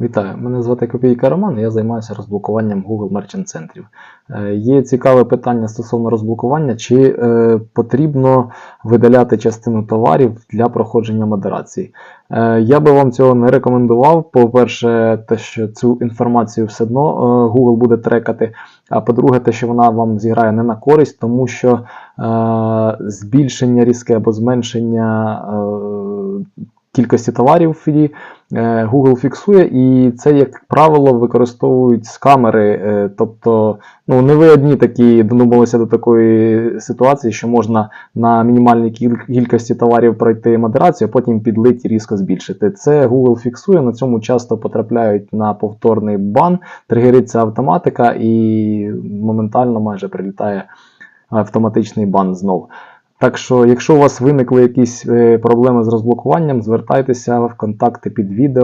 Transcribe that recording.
Вітаю, мене звати Копійка Роман, і я займаюся розблокуванням Google Merchant центрів. Е, Є цікаве питання стосовно розблокування, чи е, потрібно видаляти частину товарів для проходження модерації. Е, я би вам цього не рекомендував. По-перше, те, що цю інформацію все одно е, Google буде трекати. А по-друге, те, що вона вам зіграє не на користь, тому що е, збільшення різке або зменшення е, кількості товарів фіді е, Google фіксує, і це, як правило, використовують скамери. е, Тобто, ну не ви одні такі додумалися до такої ситуації, що можна на мінімальній кількості товарів пройти модерацію, а потім підлить і різко збільшити. Це Google фіксує. На цьому часто потрапляють на повторний бан, тригериться автоматика і моментально майже прилітає автоматичний бан знову. Так що, якщо у вас виникли якісь е, проблеми з розблокуванням, звертайтеся в контакти під відео.